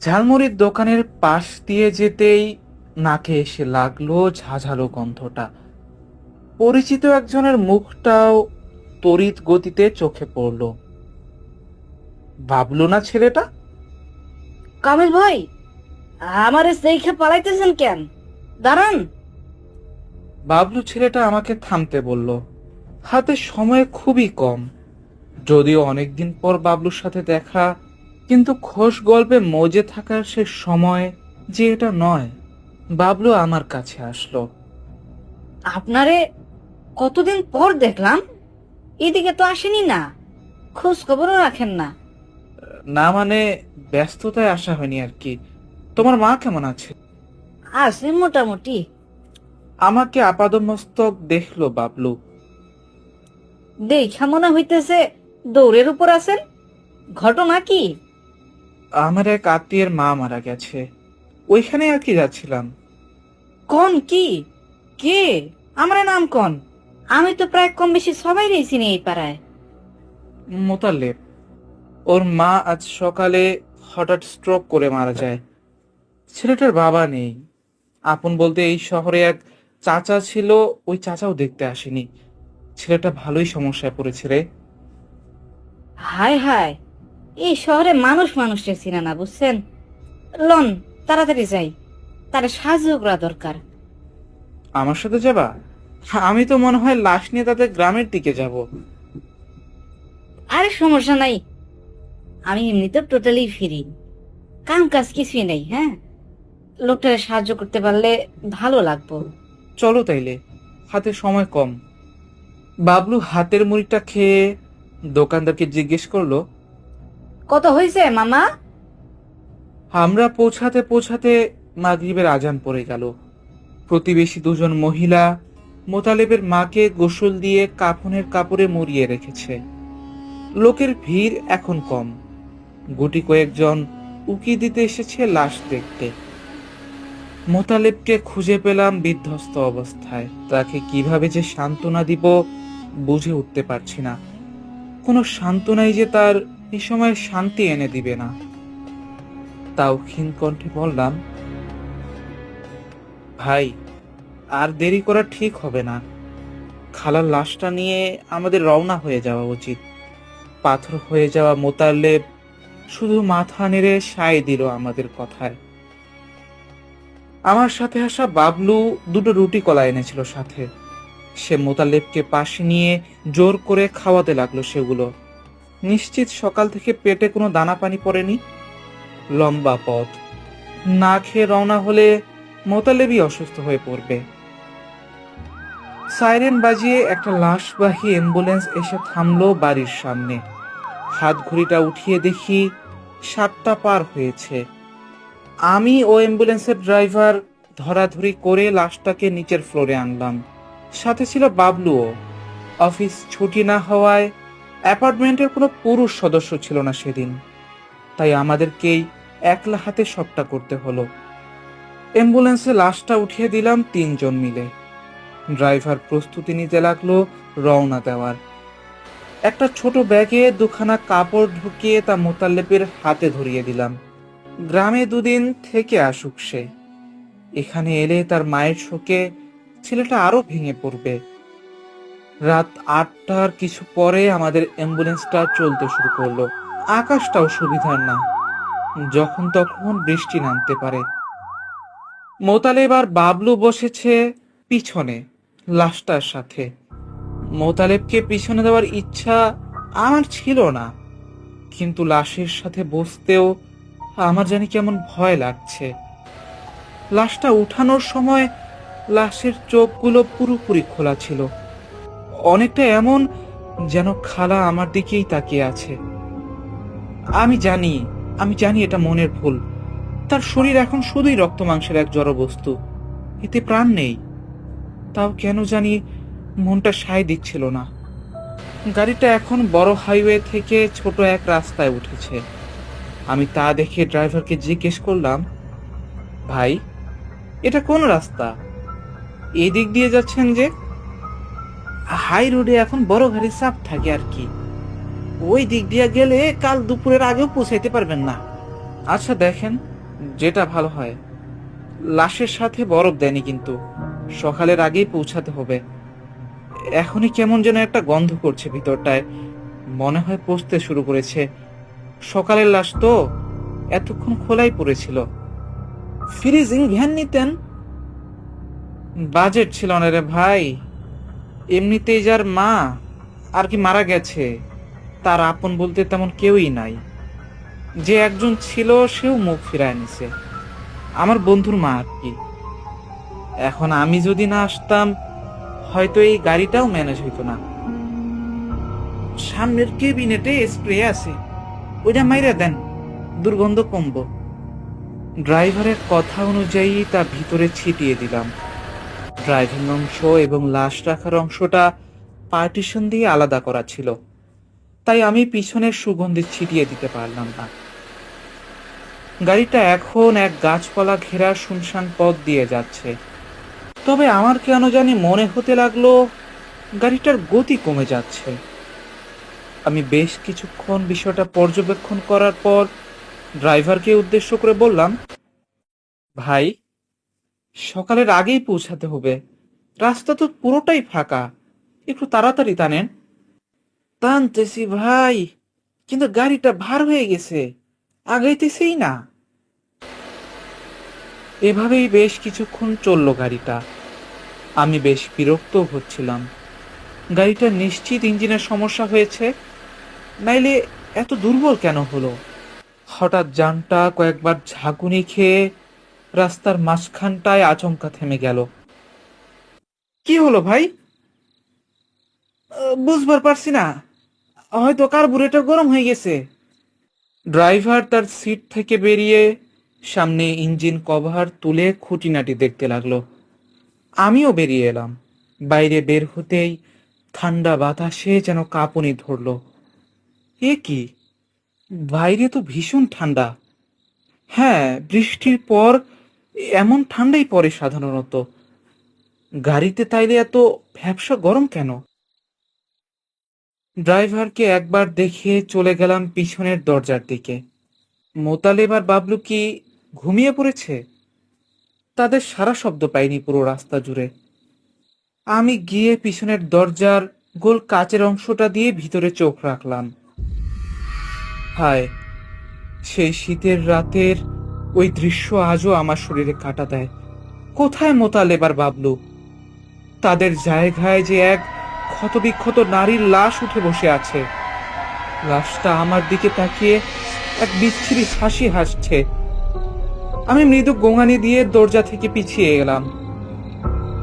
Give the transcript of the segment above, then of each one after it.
ঝালমুড়ির দোকানের পাশ দিয়ে যেতেই নাকে এসে লাগল ঝাঝালো গন্ধটা। পরিচিত একজনের মুখটাও তড়িৎ গতিতে চোখে পড়ল। ভাবলো না ছেলেটা? কামিল ভাই আমারে সেইখে পালাইতেছেন কেন? দাঁড়ান। বাবলু ছেলেটা আমাকে থামতে বলল। হাতে সময় খুবই কম। যদিও অনেকদিন পর বাবলুর সাথে দেখা কিন্তু খোশ গল্পে মজে থাকার সে সময় যে এটা নয় বাবলু আমার কাছে আসলো। আপনারে কতদিন পর দেখলাম? এদিকে তো আসেনি না খোঁজ খবরও রাখেন না। না মানে ব্যস্ততায় আসা হয়নি আর কি। তোমার মা কেমন আছে? আছে মোটামুটি। আমাকে আপাদমস্তক দেখল বাবলু। দেখা মনে হইতেছে দৌড়ের উপর আছেন। ঘটনা কি? আমার এক আত্মীয়ের মা মারা গেছে। ওইখানে আর কি যাচ্ছিলাম? কোন কি? কে? আমার নাম কোন? আমি তো প্রায় কম বেশি সবাই রয়েছি এই পাড়ায়। মোতালেব ওর মা আজ সকালে হঠাৎ স্ট্রোক করে মারা যায়। ছেলেটার বাবা নেই। আপন বলতে এই শহরে এক চাচা ছিল ওই চাচাও দেখতে আসেনি। ছেলেটা ভালোই সমস্যায় পড়েছে রে। হায় হায় এই শহরে মানুষ মানুষের চিনা না বুঝছেন? লন তাড়াতাড়ি যাই। তার সাহায্য করা দরকার। আমার সাথে যাবা? আমি তো মনে হয় লাশ নিয়ে তাদের গ্রামের দিকে যাব। আরে সমস্যা নাই। আমি এমনিতে টোটালি ফিরি কাম কাজ কিছুই নেই হ্যাঁ? লোকটারে সাহায্য করতে পারলে ভালো লাগবো। চলো তাইলে হাতে সময় কম। বাবলু হাতের মুড়িটা খেয়ে দোকানদারকে জিজ্ঞেস করল কত হয়েছে মামা? আমরা পৌঁছাতে পৌঁছাতে মাগরিবের আজান পড়ে গেল। প্রতিবেশী দুজন মহিলা মোতালেবের মাকে গোসল দিয়ে কাফনের কাপড়ে মুড়িয়ে রেখেছে। লোকের ভিড় এখন কম। গুটি কয়েকজন উকি দিতে এসেছে লাশ দেখতে। মোতালেবকে খুঁজে পেলাম বিধ্বস্ত অবস্থায়। তাকে কীভাবে যে সান্ত্বনা দিব বুঝে উঠতে পারছি না। কোনো সান্ত্বনাই যে তার এই সময় শান্তি এনে দিবে না। তাও ক্ষীণ কণ্ঠে বললাম, ভাই, আর দেরি করা ঠিক হবে না। খালার লাশটা নিয়ে আমাদের রওনা হয়ে যাওয়া উচিত। পাথর হয়ে যাওয়া মোতালেব শুধু মাথা নেড়ে সায় দিল আমাদের কথায়। আমার সাথে আসা বাবলু দুটো রুটি কলা এনেছিল সাথে। সে মোতালেবকে পাশে নিয়ে জোর করে খাওয়াতে লাগল সেগুলো। নিশ্চিত সকাল থেকে পেটে কোনো দানা পানি পড়েনি? লম্বা পথ। না খেয়ে রওনা হলে মোতালেবই অসুস্থ হয়ে পড়বে। সাইরেন বাজিয়ে একটা লাশবাহী অ্যাম্বুলেন্স এসে থামলো বাড়ির সামনে। হাত ঘড়িটা উঠিয়ে দেখি সাতটা পার হয়েছে। আমি ও অ্যাম্বুলেন্সের ড্রাইভার ধরাধরি করে লাশটাকে নিচের ফ্লোরে আনলাম। সাথে ছিল বাবলুও। অফিস ছুটি না হওয়ায় অ্যাপার্টমেন্টের কোনো পুরুষ সদস্য ছিল না সেদিন। তাই আমাদেরকেই একলা হাতে সবটা করতে হলো। অ্যাম্বুলেন্সে লাশটা উঠিয়ে দিলাম তিনজন মিলে। ড্রাইভার প্রস্তুতি নিতে লাগল রওনা দেওয়ার। একটা ছোট ব্যাগে দুখানা কাপড় ঢুকিয়ে তা মোতাল্লেপের হাতে ধরিয়ে দিলাম। গ্রামে দুদিন থেকে আসুক সে। এখানে এলে তার মায়ের শোকে ছেলেটা আরও ভেঙে পড়বে। রাত আটটার কিছু পরে আমাদের অ্যাম্বুলেন্সটা চলতে শুরু করল। আকাশটাও সুবিধার না। যখন তখন বৃষ্টি নামতে পারে। মোতালেব আর বাবলু বসেছে পিছনে, লাশটার সাথে। মোতালেবকে পিছনে দেওয়ার ইচ্ছা আমার ছিল না। কিন্তু লাশের সাথে বসতেও আমার জানি কেমন ভয় লাগছে। লাশটা উঠানোর সময় লাশের চোখগুলো পুরোপুরি খোলা ছিল। অনেকটা এমন যেন খালা আমার দিকেই তাকিয়ে আছে। আমি জানি আমি জানি এটা মনের ভুল। তার শরীর এখন শুধুই রক্ত মাংসের এক জড় বস্তু। এতে প্রাণ নেই। তাও কেন জানি মনটা সায় দিচ্ছিল না। গাড়িটা এখন বড় হাইওয়ে থেকে ছোট এক রাস্তায় উঠেছে। আমি তা দেখে ড্রাইভারকে জিজ্ঞেস করলাম, ভাই, এটা কোন রাস্তা? এদিক দিয়ে যাচ্ছেন যে? হাই রোডে এখন বড় গাড়ির চাপ থাকে আর কি। ওই দিক দিয়ে গেলে কাল দুপুরের আগেও পৌঁছাইতে পারবেন না। আচ্ছা দেখেন, যেটা ভালো হয়। লাশের সাথে বরফ দেয়নি কিন্তু। সকালের আগেই পৌঁছাতে হবে। এখনই কেমন যেন একটা গন্ধ করছে ভিতরটায়। মনে হয় পচতে শুরু করেছে। সকালের লাশ তো এতক্ষণ খোলাই পড়েছিল। ফ্রিজিং ভ্যান নিতেন? বাজেট ছিল না রে ভাই। এমনিতেই যার মা আর কি মারা গেছে, তার আপন বলতে তেমন কেউই নাই। যে একজন ছিল, সেও মুখ ফিরায় নিছে। আমার বন্ধুর মা আর কি। এখন আমি যদি না আসতাম, হয়তো এই গাড়িটাও ম্যানেজ হইতো না। সামনের কেবিনেটে স্প্রে আছে। ওইটা মাইরা দেন, দুর্গন্ধ কমবো। ড্রাইভারের কথা অনুযায়ী তা ভিতরে ছিটিয়ে দিলাম। ড্রাইভিং অংশ এবং লাশ রাখার অংশটা পার্টিশন দিয়ে আলাদা করা ছিল। তাই আমি পিছনের সুগন্ধি ছিটিয়ে দিতে পারলাম না। গাড়িটা এখন এক গাছপালা ঘেরা শুনশান পথ দিয়ে যাচ্ছে। তবে আমার কেন জানি মনে হতে লাগল, গাড়িটার গতি কমে যাচ্ছে। আমি বেশ কিছুক্ষণ বিষয়টা পর্যবেক্ষণ করার পর ড্রাইভারকে উদ্দেশ্য করে বললাম, ভাই সকালের আগেই পৌঁছাতে হবে। রাস্তা তো পুরোটাই ফাঁকা। একটু তাড়াতাড়ি টানেন। টানতেছি ভাই, কিন্তু গাড়িটা ভার হয়ে গেছে। আগাইতেছেই না। এভাবেই বেশ কিছুক্ষণ চলল গাড়িটা। আমি বেশ বিরক্ত হচ্ছিলাম। গাড়িটা নিশ্চিত ইঞ্জিনের সমস্যা হয়েছে, নাইলে এত দুর্বল কেন হলো? হঠাৎ যানটা কয়েকবার ঝাঁকুনি খেয়ে রাস্তার মাঝখানটায় আচমকা থেমে গেল। কি হলো ভাই? বুঝবার পারছি না। হয়তো কার কার্বুরেটর গরম হয়ে গেছে। ড্রাইভার তার সিট থেকে বেরিয়ে সামনে ইঞ্জিন কভার তুলে খুঁটিনাটি দেখতে লাগল। আমিও বেরিয়ে এলাম। বাইরে বের হতেই ঠান্ডা বাতাসে যেন কাঁপুনি ধরলো। এ কি? বাইরে তো ভীষণ ঠান্ডা। হ্যাঁ বৃষ্টির পর এমন ঠান্ডাই পড়ে সাধারণত। গাড়িতে তাইলে এত ভ্যাবসা গরম কেন? ড্রাইভারকে একবার দেখে চলে গেলাম পিছনের দরজার দিকে। মোতালেব আর বাবলু কি ঘুমিয়ে পড়েছে? তাদের সারা শব্দ পাইনি পুরো রাস্তা জুড়ে। আমি গিয়ে পিছনের দরজার গোল কাচের অংশটা দিয়ে ভিতরে চোখ রাখলাম। হায়, সেই শীতের রাতের ওই দৃশ্য আজও আমার শরীরে কাটা দেয়। কোথায় মোতালেব আর বাবলু? তাদের জায়গায় যে এক ক্ষতবিক্ষত নারীর লাশ উঠে বসে আছে। লাশটা আমার দিকে তাকিয়ে এক বিচ্ছিরি হাসি হাসছে। আমি মৃদু গোঙানি দিয়ে দরজা থেকে পিছিয়ে গেলাম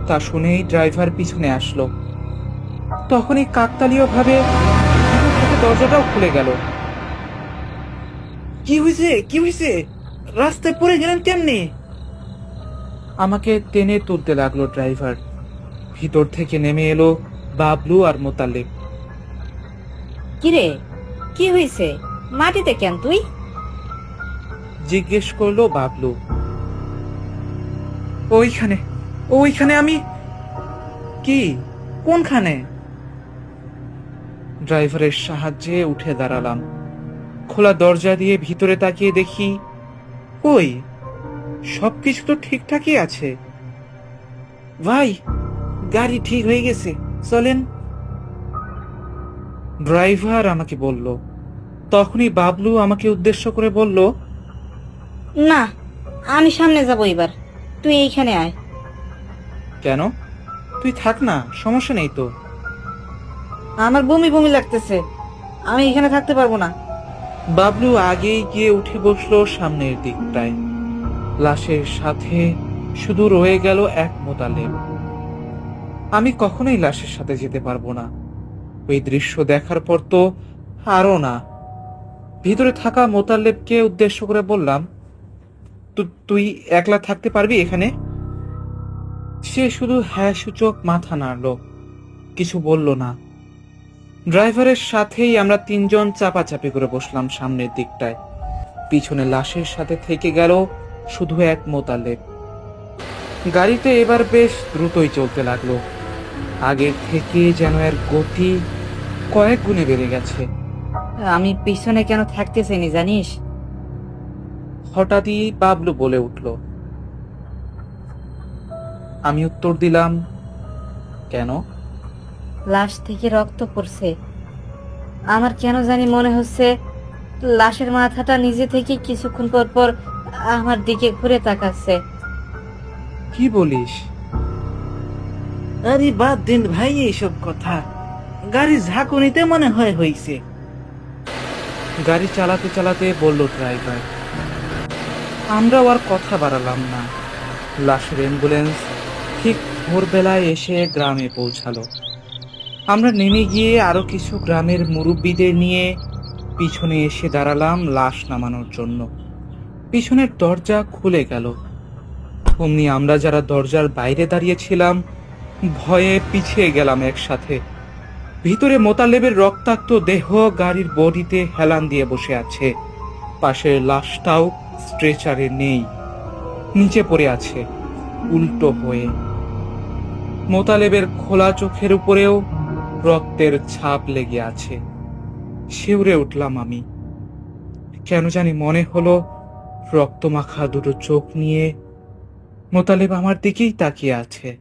তা শুনেই ড্রাইভার পিছনে আসলো। তখনই কাকতালীয় ভাবে দরজাটাও খুলে গেল। কি হয়েছে কি হয়েছে রাস্তায় পড়ে গেলেন কেমনে? আমাকে টেনে তুলতে লাগল ড্রাইভার। ভিতর থেকে নেমে এলো বাবলু আর মোতালেব। কিরে? কি হয়েছে মাটিতে কেন তুই? জিজ্ঞেস করল বাবলু। ওইখানে ওইখানে আমি কি? কোনখানে? ড্রাইভারের সাহায্যে উঠে দাঁড়ালাম। খোলা দরজা দিয়ে ভিতরে তাকিয়ে দেখি কই? সবকিছু তো ঠিকঠাকই আছে। ভাই গাড়ি ঠিক হয়ে গেছে চলেন। ড্রাইভার আমাকে বলল। তখনই বাবলু আমাকে উদ্দেশ্য করে বলল না আমি সামনে যাব এবার। তুই এইখানে আয়। কেন? তুই থাক না সমস্যা নেই তো। আমার বমি বমি লাগতেছে। আমি এখানে থাকতে পারব না। বাবলু আগেই গিয়ে উঠে বসল সামনের দিকটায়। লাশের সাথে শুধু রয়ে গেল এক মোতালেব আমি কখনোই লাশের সাথে যেতে পারব না। ওই দৃশ্য দেখার পর তো আরও না। ভিতরে থাকা মোতালেবকে উদ্দেশ্য করে বললাম, "তু- তুই একলা থাকতে পারবি এখানে? সে শুধু হ্যাঁ সূচক মাথা নাড়ল। কিছু বলল না। ড্রাইভারের সাথেই আমরা তিনজন চাপাচাপি করে বসলাম সামনের দিকটায়। পিছনে লাশের সাথে থেকে গেল শুধু এক মোতালেব। গাড়িতে এবার বেশ দ্রুতই চলতে লাগল। আগের থেকে যেন এর গতি কয়েক গুণে বেড়ে গেছে। আমি পিছনে কেন থাকতে চাইনি জানিস? হঠাৎই বাবলু বলে উঠল আমি উত্তর দিলাম। কেন? লাশ থেকে রক্ত পড়ছে। আমার কেন জানি মনে হচ্ছে লাশের মাথাটা নিজে থেকে কিছুক্ষণ পর পর আমার দিকে ঘুরে তাকাচ্ছে। কি বলিস? আরে বাদ দিন ভাই এইসব কথা। গাড়ি ঝাঁকুনিতে মনে হয় হইছে। গাড়ি চালাতে চালাতে বলল ড্রাইভার, আমরাও আর কথা বাড়ালাম না। লাশের অ্যাম্বুলেন্স ঠিক ভোরবেলায় এসে গ্রামে পৌঁছালো। আমরা নেমে গিয়ে আরও কিছু গ্রামের মুরব্বীদের নিয়ে পিছনে এসে দাঁড়ালাম লাশ নামানোর জন্য। পিছনের দরজা খুলে গেল। অমনি আমরা যারা দরজার বাইরে দাঁড়িয়েছিলাম, ভয়ে পিছিয়ে গেলাম একসাথে। ভিতরে মোতালেবের রক্তাক্ত দেহ গাড়ির বডিতে হেলান দিয়ে বসে আছে। পাশের লাশটাও স্ট্রেচারে নেই। নিচে পড়ে আছে, উল্টো হয়ে। মোতালেবের খোলা চোখের উপরেও রক্তের ছাপ লেগে আছে। শিউরে উঠলাম আমি। কেন জানি মনে হলো রক্তমাখা দুটো চোখ নিয়ে মোতালেব আমার দিকেই তাকিয়ে আছে।